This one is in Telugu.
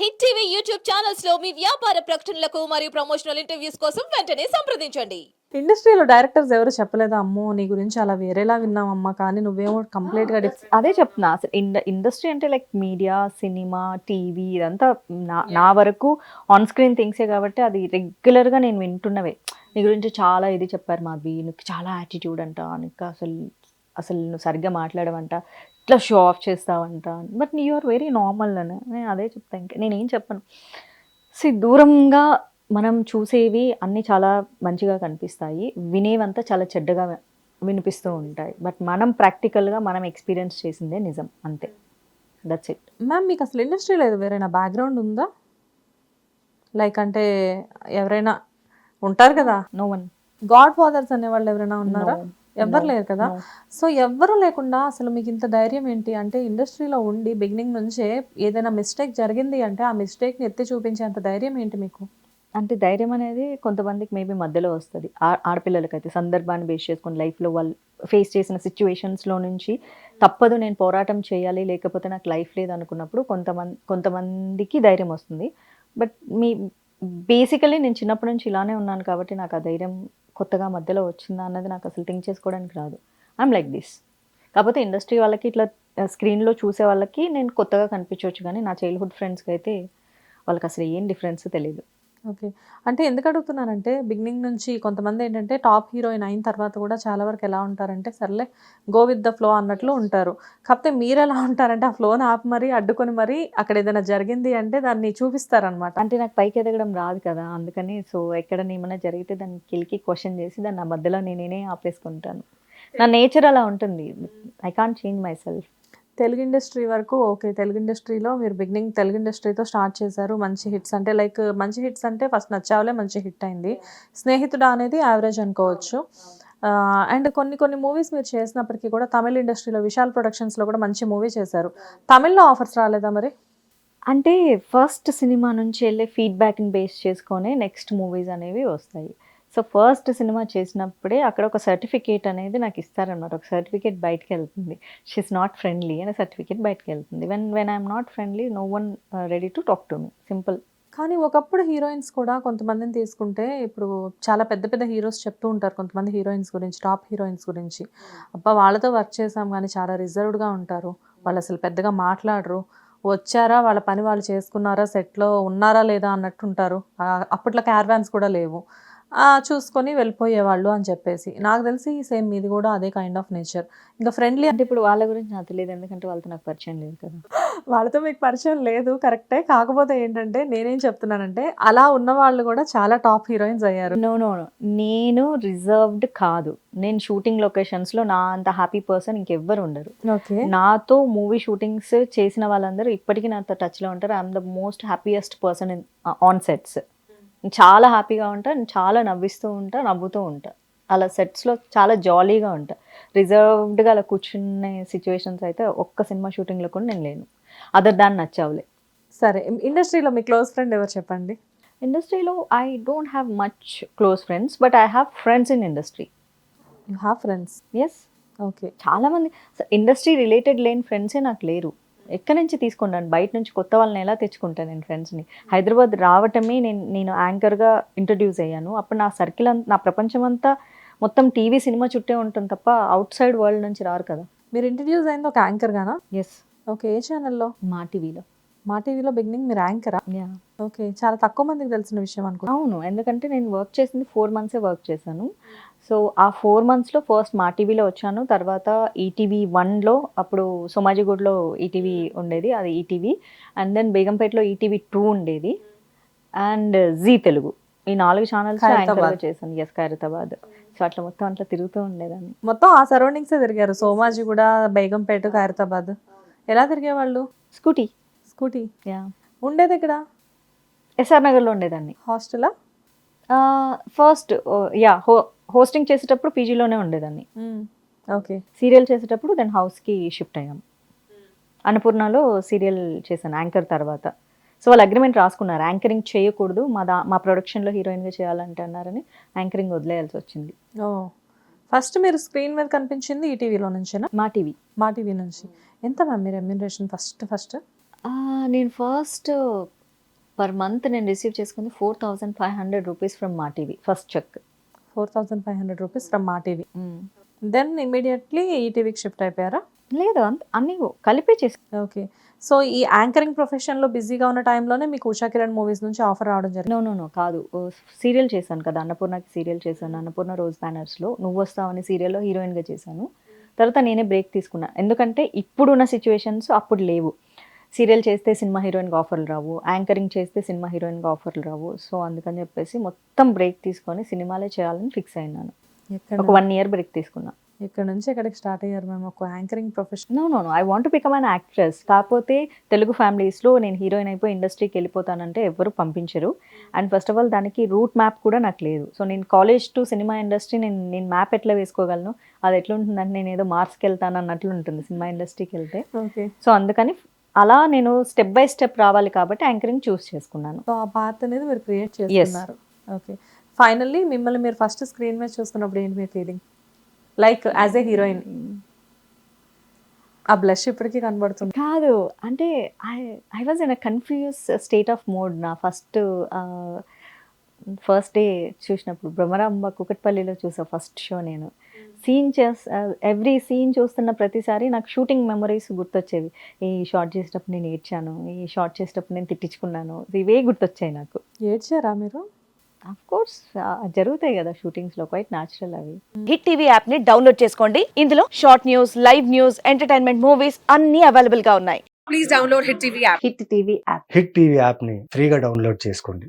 హిట్ టీవీ యూట్యూబ్ ఛానల్స్లో మీ వ్యాపార ప్రకటనలకు మరియు ప్రమోషనల్ ఇంటర్వ్యూస్ కోసం వెంటనే సంప్రదించండి. ఇండస్ట్రీలో డైరెక్టర్స్ ఎవరు చెప్పలేదా అమ్మో నీ గురించి అలా వేరేలా విన్నామమ్మా కానీ నువ్వేమో కంప్లీట్గా డిఫ్ అదే చెప్తున్నా అసలు ఇండ ఇండస్ట్రీ అంటే లైక్ మీడియా సినిమా టీవీ ఇదంతా నా నా వరకు ఆన్ స్క్రీన్ థింగ్సే కాబట్టి అది రెగ్యులర్గా నేను వింటున్నవే. నీ గురించి చాలా ఇది చెప్పారు మాధవి నీకు చాలా యాటిట్యూడ్ అంట నీకు అసలు అసలు నువ్వు సరిగ్గా మాట్లాడవంట. ఇట్లా show off చేస్తావంట but you are very normal అని. నేను అదే చెప్తాను ఇంకా. నేనేం చెప్పను? సి దూరంగా మనం చూసేవి అన్నీ చాలా మంచిగా కనిపిస్తాయి. వినేవంతా చాలా చెడ్డగా వినిపిస్తూ ఉంటాయి. బట్ మనం ప్రాక్టికల్గా మనం ఎక్స్పీరియన్స్ చేసిందే నిజం. అంతే. దట్స్ ఇట్ మ్యామ్ మీకు అసలు ఇండస్ట్రీ లేదు వేరేనా బ్యాక్గ్రౌండ్ ఉందా? లైక్ అంటే ఎవరైనా ఉంటారు కదా? నో వన్ గాడ్ ఫాదర్స్ అనే వాళ్ళు ఎవరైనా ఉన్నారా? ఎవ్వరు లేరు కదా. సో ఎవ్వరు లేకుండా అసలు మీకు ఇంత ధైర్యం ఏంటి? అంటే ఇండస్ట్రీలో ఉండి బిగినింగ్ నుంచే ఏదైనా మిస్టేక్ జరిగింది అంటే ఆ మిస్టేక్ని ఎత్తి చూపించేంత ధైర్యం ఏంటి మీకు? అంటే ధైర్యం అనేది కొంతమందికి మేబీ మధ్యలో వస్తుంది. ఆడపిల్లలకైతే సందర్భాన్ని బేస్ చేసుకొని లైఫ్లో వాళ్ళు ఫేస్ చేసిన సిచ్యువేషన్స్లో నుంచి తప్పదు నేను పోరాటం చేయాలి లేకపోతే నాకు లైఫ్ లేదు అనుకున్నప్పుడు కొంతమంది కొంతమందికి ధైర్యం వస్తుంది. బట్ మీ బేసికలీ నేను చిన్నప్పటి నుంచి ఇలానే ఉన్నాను కాబట్టి నాకు ఆ ధైర్యం కొత్తగా మధ్యలో వచ్చిందా అన్నది నాకు అసలు థింక్ చేసుకోవడానికి రాదు. ఐఎమ్ లైక్ దిస్ కాకపోతే ఇండస్ట్రీ వాళ్ళకి ఇట్లా స్క్రీన్లో చూసే వాళ్ళకి నేను కొత్తగా కనిపించవచ్చు కానీ నా చైల్డ్హుడ్ ఫ్రెండ్స్కి అయితే వాళ్ళకి అసలు ఏం డిఫరెన్స్ తెలియదు ఓకే. అంటే ఎందుకు అడుగుతున్నానంటే బిగినింగ్ నుంచి కొంతమంది ఏంటంటే టాప్ హీరోయిన్ అయిన తర్వాత కూడా చాలా వరకు ఎలా ఉంటారంటే సర్లే గో విత్ ద ఫ్లో అన్నట్లు ఉంటారు. కాకపోతే మీరు ఎలా ఉంటారంటే ఆ ఫ్లోని ఆపి మరీ అడ్డుకొని మరీ అక్కడ ఏదైనా జరిగింది అంటే దాన్ని చూపిస్తారనమాట అంటే నాకు పైకి ఎదగడం రాదు కదా అందుకని సో ఎక్కడ ఏమైనా జరిగితే దాన్ని కిలికి క్వశ్చన్ చేసి దాన్ని నా మధ్యలో నేనే ఆపేసుకుంటాను. నా నేచర్ అలా ఉంటుంది. I can't change myself Telugu industry వరకు ఓకే తెలుగు ఇండస్ట్రీలో మీరు బిగినింగ్ తెలుగు ఇండస్ట్రీతో స్టార్ట్ చేశారు మంచి హిట్స్ అంటే లైక్ మంచి హిట్స్ అంటే ఫస్ట్ నచ్చావులే మంచి హిట్ అయింది. స్నేహితుడా అనేది యావరేజ్ అనుకోవచ్చు. అండ్ కొన్ని కొన్ని మూవీస్ మీరు చేసినప్పటికీ కూడా తమిళ ఇండస్ట్రీలో విశాల్ ప్రొడక్షన్స్లో కూడా మంచి మూవీ చేశారు. తమిళ్ళో ఆఫర్స్ రాలేదా మరి? అంటే ఫస్ట్ సినిమా నుంచి వెళ్ళే ఫీడ్బ్యాక్ని బేస్ చేసుకొని నెక్స్ట్ మూవీస్ అనేవి వస్తాయి. సో ఫస్ట్ సినిమా చేసినప్పుడే అక్కడ ఒక సర్టిఫికేట్ అనేది నాకు ఇస్తారనమాట ఒక సర్టిఫికేట్ బయటకు వెళ్తుంది. షీఈస్ నాట్ ఫ్రెండ్లీ అనే సర్టిఫికేట్ బయటకు వెళ్తుంది. When when I'm not friendly no one ready to talk to me simple కానీ ఒకప్పుడు హీరోయిన్స్ కూడా కొంతమందిని తీసుకుంటే ఇప్పుడు చాలా పెద్ద పెద్ద హీరోస్ చెప్తూ ఉంటారు. కొంతమంది హీరోయిన్స్ గురించి టాప్ హీరోయిన్స్ గురించి. అబ్బా వాళ్ళతో వర్క్ చేసాం కానీ చాలా రిజర్వ్డ్గా ఉంటారు. వాళ్ళు అసలు పెద్దగా మాట్లాడరు. వచ్చారా? వాళ్ళ పని వాళ్ళు చేసుకున్నారా? సెట్లో ఉన్నారా లేదా? అన్నట్టు ఉంటారు. అప్పట్లో క్యార్వాన్స్ కూడా లేవు. చూసుకొని వెళ్ళిపోయేవాళ్ళు అని చెప్పేసి. నాకు తెలిసి సేమ్ మీది కూడా అదే కైండ్ ఆఫ్ నేచర్ ఇంకా ఫ్రెండ్లీ అంటే ఇప్పుడు వాళ్ళ గురించి నాకు తెలియదు ఎందుకంటే వాళ్ళతో నాకు పరిచయం లేదు కదా. వాళ్ళతో మీకు పరిచయం లేదు కరెక్టే కాకపోతే ఏంటంటే నేనేం చెప్తున్నానంటే అలా ఉన్న వాళ్ళు కూడా చాలా టాప్ హీరోయిన్స్ అయ్యారు. నో నో నేను రిజర్వ్డ్ కాదు. నేను షూటింగ్ లొకేషన్స్లో నా అంత హ్యాపీ పర్సన్ ఇంకెవ్వరు ఉండరు. ఓకే. నాతో మూవీ షూటింగ్స్ చేసిన వాళ్ళందరూ ఇప్పటికీ నాతో టచ్లో ఉంటారు. I'm the most happiest person in on sets చాలా హ్యాపీగా ఉంటా చాలా నవ్విస్తూ ఉంటా నవ్వుతూ ఉంటా. అలా సెట్స్లో చాలా జాలీగా ఉంటా. రిజర్వ్డ్గా అలా కూర్చునే సిచ్యువేషన్స్ అయితే ఒక్క సినిమా షూటింగ్లో కూడా నేను లేను. అదర్ దాన్ నచ్చావులే. సరే ఇండస్ట్రీలో మీ క్లోజ్ ఫ్రెండ్ ఎవరు చెప్పండి? ఇండస్ట్రీలో I don't have much close friends but I have friends in industry. You have friends? Yes okay. చాలా మంది ఇండస్ట్రీ రిలేటెడ్ లేని ఫ్రెండ్సే నాకు లేరు. ఎక్కడి నుంచి తీసుకుంటాను? బయట నుంచి కొత్త వాళ్ళని ఎలా తెచ్చుకుంటాను నేను ఫ్రెండ్స్ని? హైదరాబాద్ రావటమే నేను నేను యాంకర్గా ఇంట్రడ్యూస్ అయ్యాను. అప్పుడు నా సర్కిల్ అంతా నా ప్రపంచం అంతా మొత్తం టీవీ సినిమా చుట్టే ఉంటుంది తప్ప అవుట్ సైడ్ వరల్డ్ నుంచి రారు కదా. మీరు ఇంట్రడ్యూస్ అయింది ఒక యాంకర్ గానా ఎస్ ఓకే ఏ ఛానల్లో? మా టీవీలో. మా టీవీలో బిగినింగ్ మీరు యాంకరా యా ఓకే చాలా తక్కువ మందికి తెలిసిన విషయం అనుకుంటా. అవును ఎందుకంటే నేను వర్క్ చేసింది ఫోర్ మంత్సే వర్క్ చేశాను. సో ఆ ఫోర్ మంత్స్లో ఫస్ట్ మా టీవీలో వచ్చాను తర్వాత ఈటీవీ వన్లో అప్పుడు సోమాజిగూడ్లో ఈటీవీ ఉండేది అది ఈటీవీ అండ్ దెన్ బేగంపేటలో ఈటీవీ టూ ఉండేది. And G Telugu. ఈ నాలుగు ఛానల్స్. చేశాను. ఎస్ ఖైరతాబాద్. సో అట్లా మొత్తం అట్లా తిరుగుతూ ఉండేదాన్ని. మొత్తం ఆ సరౌండింగ్స్ తిరిగారు? సోమాజీ కూడా బేగంపేట ఖైరతాబాద్. ఎలా తిరిగేవాళ్ళు? Scooty scooty? యా. ఉండేది ఇక్కడ ఎస్ఆర్ నగర్లో ఉండేదాన్ని. హాస్టలా? ఫస్ట్ యా హో హోస్టింగ్ చేసేటప్పుడు పీజీలోనే ఉండేదాన్ని. ఓకే. సీరియల్ చేసేటప్పుడు దెన్ హౌస్కి షిఫ్ట్ అయ్యాం. అన్నపూర్ణలో సీరియల్ చేశాను యాంకర్ తర్వాత. సో వాళ్ళు అగ్రిమెంట్ రాసుకున్నారు. యాంకరింగ్ చేయకూడదు మా దా మా ప్రొడక్షన్లో హీరోయిన్గా చేయాలంటే అన్నారని యాంకరింగ్ వదిలేయాల్సి వచ్చింది. ఓ. ఫస్ట్ మీరు స్క్రీన్ మీద కనిపించింది ఈ టీవీలో నుంచేనా? మా టీవీ. మా టీవీ నుంచి. ఎంత మ్యామ్ మీ రెమ్యూనరేషన్ ఫస్ట్ ఫస్ట్? నేను ఫస్ట్ పర్ మంత్ నేను రిసీవ్ చేసుకుంది four thousand five hundred rupees from Maa TV first cheque four thousand five hundred rupees from Maa TV then immediately ఈ టీవీకి షిఫ్ట్ అయిపోయారా? లేదు అంత అన్ని కలిపే చేసి. ఓకే సో ఈ యాంకరింగ్ ప్రొఫెషన్లో బిజీగా ఉన్న టైంలోనే మీకు ఉషా కిరణ్ మూవీస్ నుంచి ఆఫర్ రావడం జరిగింది. నో నో నో కాదు. సీరియల్ చేశాను కదా అన్నపూర్ణకి సీరియల్ చేశాను. అన్నపూర్ణ రోజ్ బ్యానర్స్లో నువ్వు వస్తావని సీరియల్లో హీరోయిన్గా చేశాను. తర్వాత నేనే బ్రేక్ తీసుకున్నా. ఎందుకంటే ఇప్పుడున్న సిచ్యువేషన్స్ అప్పుడు లేవు. సీరియల్ చేస్తే సినిమా హీరోయిన్గా ఆఫర్లు రావు యాంకరింగ్ చేస్తే సినిమా హీరోయిన్గా ఆఫర్లు రావు. సో అందుకని చెప్పేసి మొత్తం బ్రేక్ తీసుకొని సినిమాలే చేయాలని ఫిక్స్ అయినాను. ఒక వన్ ఇయర్ బ్రేక్ తీసుకున్నా. ఇక్కడ నుంచి ఎక్కడికి స్టార్ట్ అయ్యారు మేము ఒక anchoring profession? No no no. I want become an actress కాకపోతే తెలుగు ఫ్యామిలీస్లో నేను హీరోయిన్ అయిపోయి ఇండస్ట్రీకి వెళ్ళిపోతానంటే ఎవరు పంపించరు. అండ్ ఫస్ట్ ఆఫ్ ఆల్ దానికి రూట్ మ్యాప్ కూడా నాకు లేదు. సో నేను కాలేజ్ టు సినిమా ఇండస్ట్రీ నేను నేను మ్యాప్ ఎట్లా వేసుకోగలను? అది ఎట్లా ఉంటుందంటే నేను ఏదో మార్క్స్కి వెళ్తాను అన్నట్లు ఉంటుంది సినిమా ఇండస్ట్రీకి వెళ్తే. ఓకే. సో అందుకని అలా నేను స్టెప్ బై స్టెప్ రావాలి కాబట్టి యాంకరింగ్ చూస్ చేసుకున్నాను. సో ఆ పార్ట్ అనేది మీరు క్రియేట్ చేస్తున్నారు ఓకే ఫైనల్లీ మిమ్మల్ని మీరు ఫస్ట్ స్క్రీన్ మీద చూస్తున్నప్పుడు ఏంటి మీ feeling like as a heroine ఆ బ్లష్ ఇప్పటికీ కనబడుతుంది. కాదు అంటే I I was in a confuse state of mode నా ఫస్ట్ ఫస్ట్ డే చూసినప్పుడు. బ్రహ్మరాంబ కుకట్పల్లిలో చూసా ఫస్ట్ షో నేను. సీన్ చేస్ ఎవ్రీ సీన్ చూస్తున్న ప్రతిసారి నాకు షూటింగ్ మెమరీస్ గుర్తొచ్చేవి. ఈ షార్ట్ చేసేటప్పుడు నేను ఏడ్చాను ఈ షార్ట్ చేసేటప్పుడు నేను తిట్టించుకున్నాను. ఇవే గుర్తొచ్చాయి నాకు. ఏడ్చారా మీరు? అఫ్ కోర్స్ జరుగుతాయి కదా షూటింగ్స్లో క్వైట్ న్యాచురల్ అవి. హిట్ టీవీ యాప్ని డౌన్లోడ్ చేసుకోండి. ఇందులో short news live news entertainment movies అన్ని అవైలబుల్గా ఉన్నాయి. Please download Hit TV app. Hit TV app hit TV యాప్ని ఫ్రీగా డౌన్లోడ్ చేసుకోండి.